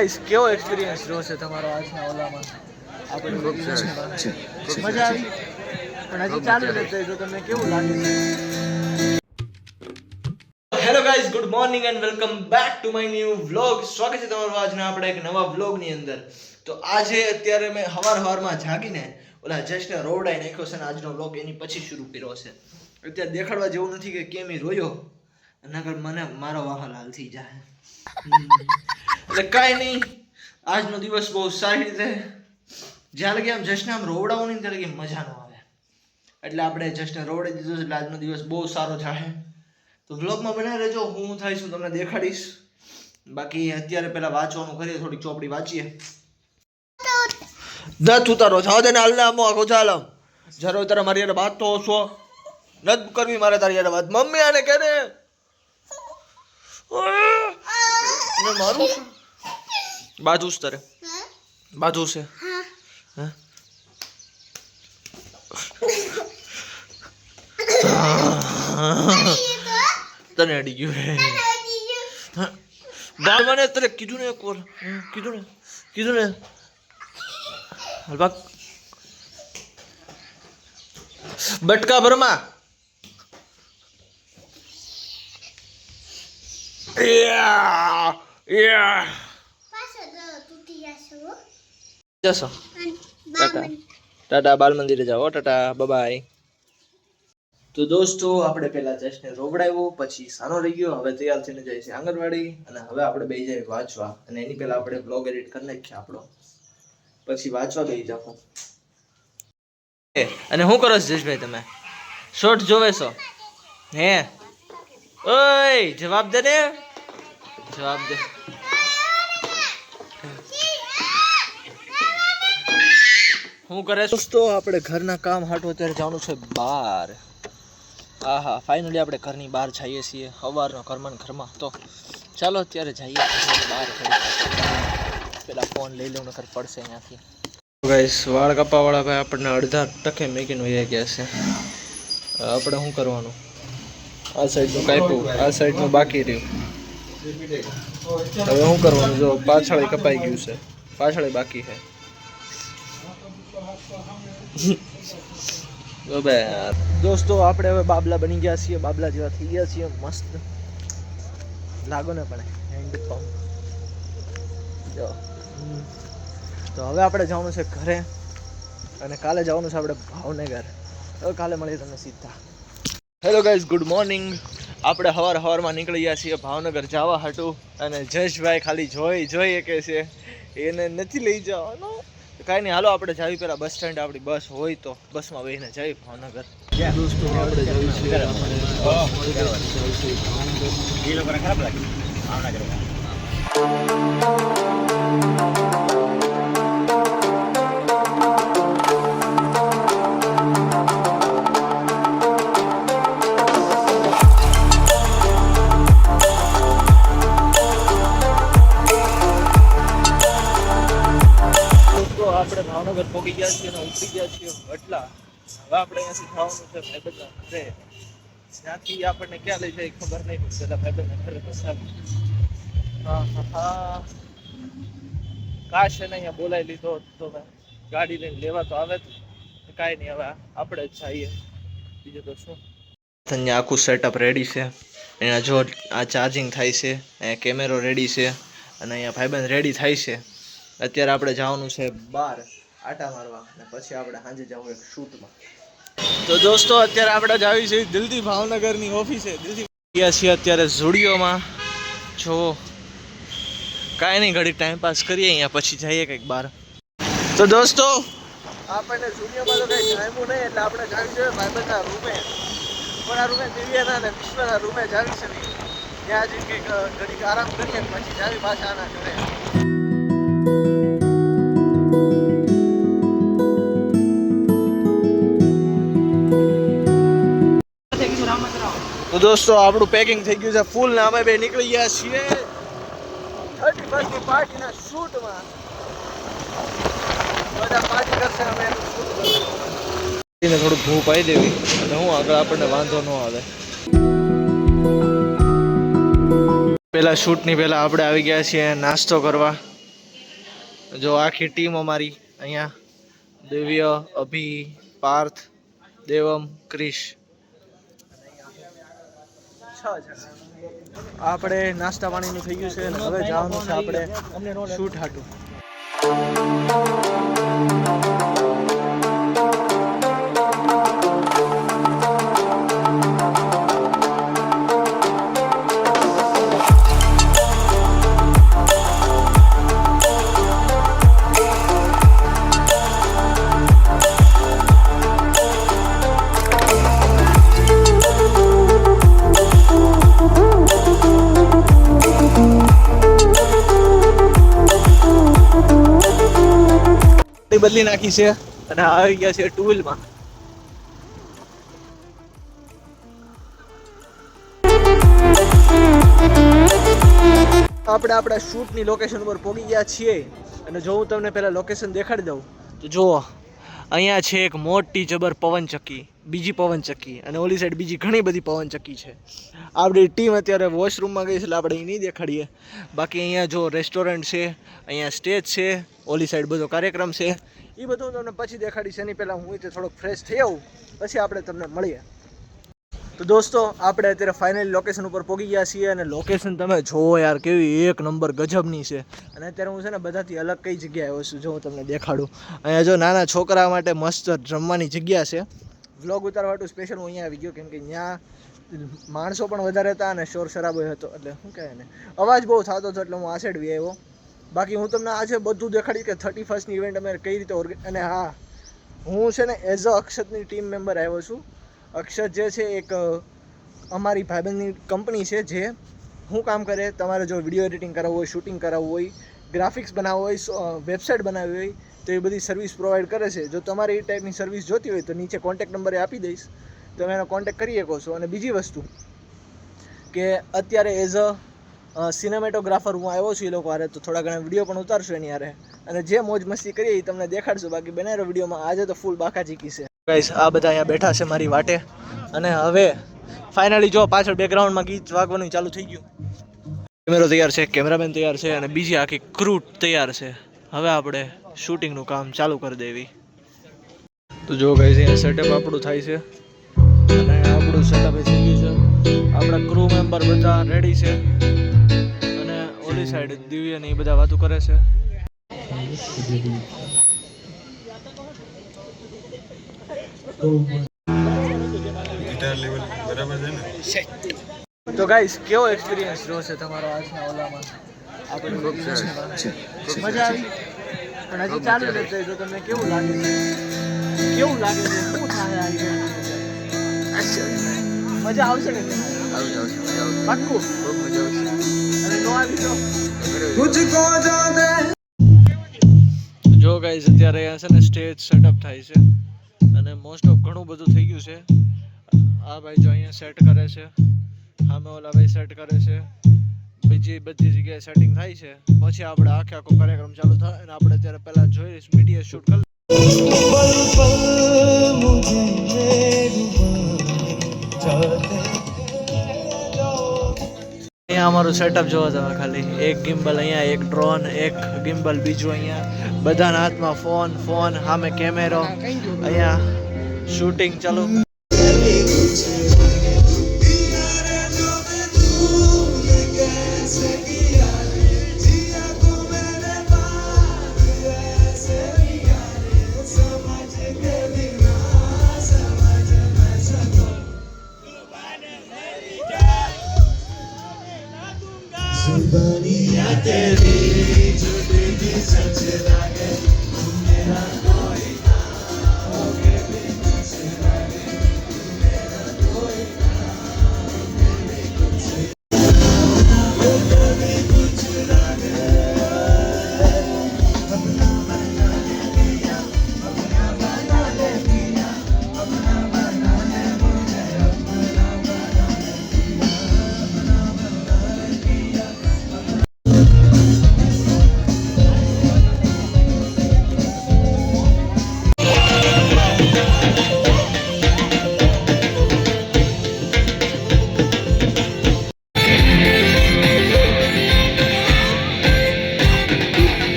Guys કેવો experience રહ્યો છે તમારો આજના ઓલામાં? આપણે? મજા આવી? પણ હજી ચાલુ રહેશે તો તમને કેવું લાગે છે? Hello guys good morning and welcome back to my new vlog સ્વાગત છે તમારું આજના આપણે એક નવા વ્લોગની અંદર. તો આજે અત્યારે મેં હવાર હવારમાં જાગીને ઓલા જસ્ટને રોવડાઈ નાખ્યો છે આજનો વ્લોગ એની પછી શરૂ કર્યો છે. અત્યારે દેખાડવા જેવું નથી કે કેમ ઈ રોયો નગર મને મારો વાહન હાલથી જાય. એટલે કાંઈ નહીં. આજનો દિવસ બહુ સારી રીતે. જ્યાં લગી આમ જશને આમ રોવડાવું નહીં ત્યાં લગી મજા ન આવે. એટલે આપણે જશને રોવડી દીધો છે એટલે આજનો દિવસ બહુ સારો જાહે. તો વ્લોગમાં બનાવી રહેજો. હું થાય છું તમને દેખાડીશ. બાકી અત્યારે પહેલાં વાંચવાનું કરીએ થોડી ચોપડી વાંચીએ. દત ઉતારો જાવ દે ને હાલ ને આમો આખો ચાલ જરો તારે મારી યાર વાત તો છો નથી કરવી મારે તારી યાર વાત. મમ્મી આને કે ને? મારું? બાજુ છે તારે બાજુ છે હા. તને અડી ગયું હે. બાળ મને તને કીધું ને એક વાર. કીધું ને કીધું ને. હલવા બટકા ભરમા Yeah! યા. જશો. ટાટા. ટાટા બાલ મંદિરે જાઓ ટાટા. બાય તો દોસ્તો આપણે પેલા જશને રોવડાવ્યો પછી સાનો રહી ગયો હવે તૈયાર થઈને જાય છે આંગણવાડી અને હવે આપણે બે જાય વાંચવા. અને એની પહેલા આપણે બ્લોગ એડિટ કરી નાખીએ આપણો. પછી વાંચવા બેસી જાઓ. અને શું કરો છો જશભાઈ તમે? શોર્ટ જોવે છો? હે? ઓય જવાબ દે ને. જવાબ દે. શું કરે દોસ્તો, આપણે ઘરના કામ હાટો અત્યારે જવાનું છે બહાર હા હા ફાઇનલી આપણે ઘરની બહાર જઈએ છીએ, સવારનો ઘરમાં ઘરમાં. તો ચાલો અત્યારે જઈએ બહાર પેલા ફોન લઈ લઉં, નકર પડશે અહીંયાથી. ગાઈસ વાળ કપાવાળા ભાઈ આપણને અડધા ટકે મેકીને વહી ગયા છે. આપણે શું કરવાનું? આ સાઈડનું કાપ્યું, આ સાઈડનું બાકી રહ્યું. હવે શું કરવાનું? જો પાછળ કપાઈ ગયું છે. પાછળ બાકી છે. દોસ્તો, આપણે હવે બાબલા બની ગયા છીએ. બાબલા જેવા થઈ ગયા છીએ. મસ્ત. લાગો ને પણ. હેન્ડ પંપ જો. તો હવે આપણે જવાનું છે ઘરે. અને કાલે જવાનું છે આપણે ભાવનગર. હવે કાલે મળીએ તમને સીધા. હેલો ગાઈઝ ગુડ મોર્નિંગ આપણે હવાર હવારમાં નીકળી ગયા છીએ. ભાવનગર જવા હતું અને જશભાઈ ખાલી જોઈ જોઈએ કે છે, એને નથી લઈ જવાનો. કાંઈ નહીં હાલો આપણે જાવી પેલા બસ સ્ટેન્ડ આપણી બસ હોય તો બસમાં બેહીને જઈએ ભાવનગર. દોસ્તો આપણે જઈએ છીએ વટલા હવે આપણે અહીંયાથી જવાનું છે ભાઈબંધના ઘરે. ત્યાંથી આપણને ક્યાં લઈ જાય ખબર નહીં પડશે એટલે ભાઈબંધના ઘરે પસાર. હા હા કાશ એને અહીંયા બોલાવી લીધો તો ગાડી લઈને લેવા તો આવે તો કાંઈ નહીં, હવે આપણે જ જઈએ. બીજું તો શું? અહીંયા આખું સેટઅપ રેડી છે. અહીંયા જો આ ચાર્જિંગ થાય છે, અહીંયા કેમેરો રેડી છે, અને અહીંયા ભાઈબંધ રેડી થાય છે. અત્યારે આપણે જવાનું છે બહાર આટા મારવા. અને પછી આપણે સાંજે જવું એક શૂટમાં. તો દોસ્તો અત્યારે આપણે જ આવી છીએ દિલથી ભાવનગરની ઓફિસે. દિલથી ગયા છીએ અત્યારે ઝુડિયોમાં. જો કાંઈ નહીં ઘડી ટાઈમ પાસ કરીએ અહીંયા પછી જઈએ કંઈક બહાર. તો દોસ્તો આપણને ઝુડિયોમાં તો કંઈ ટાઈમું નહીં એટલે આપણે જાવી જોઈએ ભાઈબંધના રૂમે. પણ આ રૂમે દિવ્યાના અને વિશ્વના રૂમે જાવી છે. ત્યાં જઈને કંઈક ઘડીક આરામ કરીએ પછી જાવી પાછા આના ઘરે. દોસ્તો, આપણું પેકિંગ થઈ ગયું છે. ફૂલ ને અમે બે નીકળી ગયા છીએ. થર્ટી ફર્સ્ટની પાર્ટીના શૂટમાં બધા પાર્ટી કરશે, અમે શૂટ કરશું. એને થોડું ભૂ પાઈ દેવી. અને હું આગળ આપણને વાંધો ન આવે. પેલા શૂટની પહેલાં આપણે આવી ગયા છીએ નાસ્તો કરવા. જો આખી ટીમ અમારી અહીંયા. દિવ્ય, અભિ, પાર્થ, દેવમ, ક્રિશ. આપણે નાસ્તા પાણીનું થઈ ગયું છે અને હવે જવાનું છે આપણે શૂટ હાટું. ગાડી બદલી નાખી છે અને આવી ગયા છે ટુ વ્હીલમાં. આપણે આપણા શૂટની લોકેશન ઉપર પહોંચી ગયા છીએ અને જો હું તમને પહેલા લોકેશન દેખાડી દઉં, તો જુઓ. અહીંયા છે એક મોટી જબર પવનચક્કી બીજી પવનચક્કી અને ઓલી સાઈડ બીજી ઘણી બધી પવનચક્કી છે. આપણી ટીમ અત્યારે વોશરૂમમાં ગઈ છે એટલે આપણે એ નહીં દેખાડીએ. બાકી અહીંયા જો રેસ્ટોરન્ટ છે, અહીંયા સ્ટેજ છે, ઓલી સાઈડ બધો કાર્યક્રમ છે. એ બધું તમને પછી દેખાડીશ. એની પહેલાં હું એ થોડોક ફ્રેશ થઈ આવું, પછી આપણે તમને મળીએ. તો દોસ્તો, આપણે અત્યારે ફાઇનલી લોકેશન ઉપર પહોંચી ગયા છીએ અને લોકેશન તમે જોવો યાર, કેવી એક નંબર ગજબની છે. અને અત્યારે હું છે ને બધાથી અલગ કઈ જગ્યાએ આવ્યો છું, જો હું તમને દેખાડું. અહીંયા જો નાના છોકરા માટે મસ્ત રમવાની જગ્યા છે. વ્લોગ ઉતારવા માટે સ્પેશિયલ હું અહીંયા આવી ગયો, કેમ કે ત્યાં માણસો પણ વધારે હતા અને શોર શરાબો હતો, એટલે શું કહે ને અવાજ બહુ થતો હતો, એટલે હું આ બી આવ્યો. બાકી હું તમને આજે બધું દેખાડી કે થર્ટી ફર્સ્ટની ઇવેન્ટ અમે કઈ રીતે ઓર્ગે અને હા, હું છે ને એઝ અ અક્ષતની ટીમ મેમ્બર આવ્યો છું. અક્ષત જે છે એક અમારી ભાઈબંધની કંપની છે જે હું કામ કરે, તમારે જો વીડિયો એડિટિંગ કરાવવું હોય, શૂટિંગ કરાવવું હોય, ગ્રાફિક્સ બનાવવું હોય વેબસાઇટ બનાવવી હોય, તો એ બધી સર્વિસ પ્રોવાઈડ કરે છે. જો તમારે એ ટાઈપની સર્વિસ જોતી હોય તો નીચે કોન્ટેક્ટ નંબરે આપી દઈશ. તમે એનો કોન્ટેક્ટ કરી શકો છો. અને બીજી વસ્તુ કે અત્યારે એઝ અ સિનેમેટોગ્રાફર હું આવ્યો છું એ લોકો હારે, તો થોડા ઘણા વીડિયો પણ ઉતારશું એની હારે. અને જે મોજ મસ્તી કરીએ એ તમને દેખાડશું. બાકી બનાવેલો વિડીયોમાં આજે તો ફૂલ બાકા ચીકી છે. ગાઈસ આ બધા અહીંયા બેઠા છે મારી વાટે. અને હવે ફાઇનલી જો પાછળ બેકગ્રાઉન્ડમાં ગીત વાગવાનું ચાલુ થઈ ગયું. કેમેરો તૈયાર છે કેમેરામેન તૈયાર છે અને બીજી આખી ક્રૂટ તૈયાર છે. હવે આપણે શૂટિંગનું કામ ચાલુ કરી દેવી. તો જો ગાઈસ અહીંયા સેટઅપ આપણું થાય છે. અને આપણું સેટઅપ થઈ ગયું છે. આપણા ક્રૂ મેમ્બર બધા રેડી છે. અને ઓલી સાઈડ દિવ્ય ને એ બધા વાતો કરે છે. ગિટાર લેવલ બરાબર છે ને? તો ગાઈસ કેવો એક્સપિરિયન્સ રહ્યો છે તમારો આજના ઓલામાં? આપણે મજા આવી. પણ હજી ચાલુ રહેશે તો તમને કેવું લાગે છે? કેવું લાગે છે? શું થાય આ? મજા આવશે ને પાક્કું? અને નો આવી તો? જો ગાઈઝ અત્યારે અહીંયા છે ને સ્ટેજ સેટઅપ થાય છે. અને મોસ્ટ ઓફ ઘણું બધું થઈ ગયું છે. આ ભાઈ જો અહીંયા સેટ કરે છે. સામે ઓલા ભાઈ સેટ કરે છે. બીજી બધી જગ્યાએ સેટિંગ થાય છે. પછી આપણે આખે આખો કાર્યક્રમ ચાલુ થાય અને આપણે અત્યારે પહેલા જોઈ મીડિયા શૂટ કરી અહીંયા અમારું સેટઅપ જોવા તમે ખાલી. એક ગિમ્બલ અહીંયા, એક ડ્રોન એક ગિમ્બલ બીજું અહીંયા. બધાના હાથમાં ફોન ફોન સામે કેમેરો. અહીંયા શૂટિંગ ચાલુ.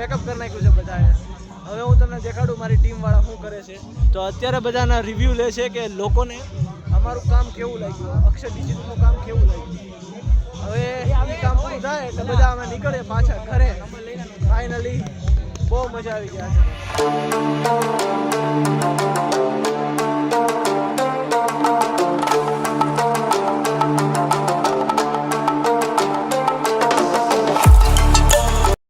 પેકઅપ કરી નાખ્યું છે બધાએ. હવે હું તમને દેખાડું મારી ટીમવાળા શું કરે છે. તો અત્યારે બધાના રિવ્યૂ લે છે કે લોકોને અમારું કામ કેવું લાગ્યું? અક્ષર ડિજિટલનું કામ કેવું લાગ્યું? હવે એ કામ પૂરું થાય એટલે બધા અમે નીકળીએ પાછા ઘરે. ફાઇનલી બહુ મજા આવી ગયા છે.